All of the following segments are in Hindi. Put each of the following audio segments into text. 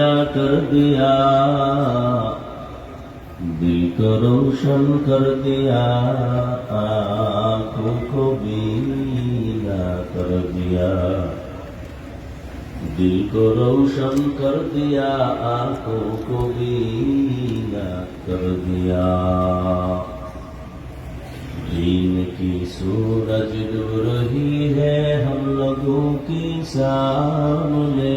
कर दिया। दिल को रोशन कर दिया, आँखों को बीना कर दिया। दिल को रोशन कर दिया, आँखों को बीना कर दिया। दिन की सूरज डूब रही है हम लोगों की सामने।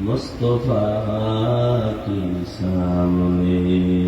মুস্তফা কি সামনে।